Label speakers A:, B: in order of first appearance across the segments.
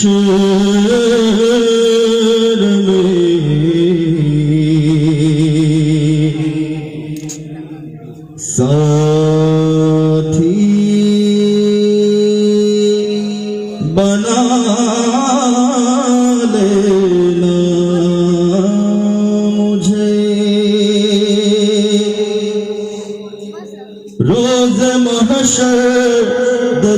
A: Şirin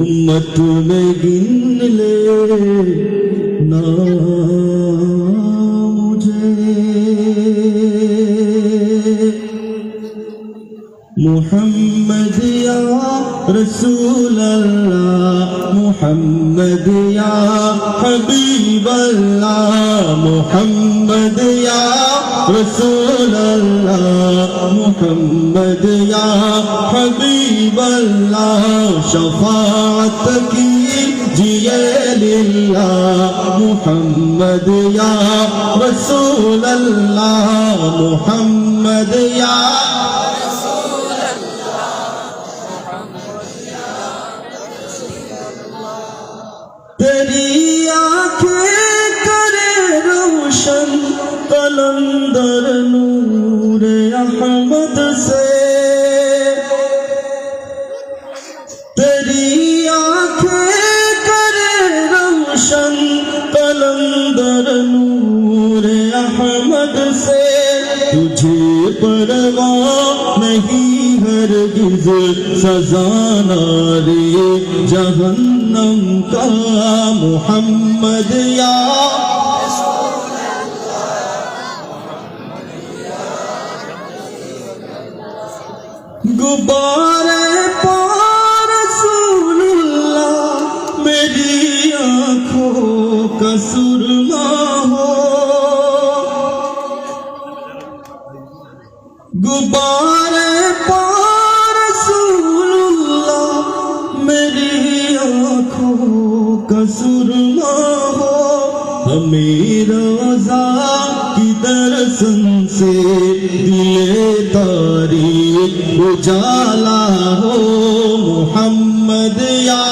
A: ഉമ്മത്തുനകിൻ محمد يا رسول الله محمد يا حبيب الله محمد يا رسول الله محمد يا حبيب الله شفاعتك جيال الله محمد يا رسول الله محمد يا احمد سے تجھے پرواہ نہیں، ہرگز سزا نارے جہنم کا محمد یا غبارے پار رسول اللہ، میری آنکھوں کا سرما غبارے پار رسول اللہ، میری آنکھوں کا سرما ہو۔ ہمیں روزہ کی درسن سے دیے تاریخ اجالا ہو۔ محمد یا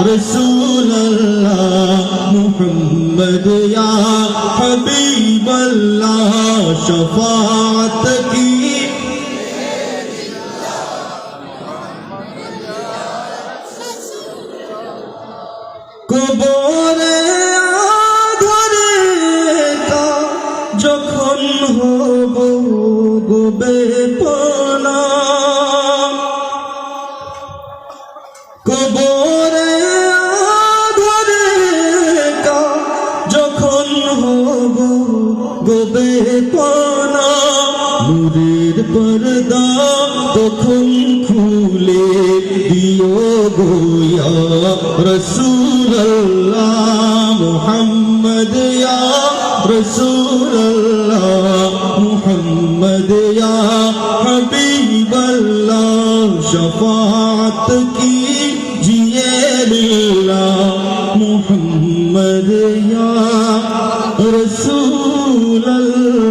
A: رسول اللہ، محمد یا حبیب اللہ، شفاعت গবে পানা, নূরের পর্দা তখন খুলে দিও গোয়া। রসুল্লাহ মোহাম্মদ রসুল্লাহ মোহাম্মদ হবিবল্লাহ শফাত কি জিয়ে লিল্লাহ মোহাম্মদ রসুল Allah'ım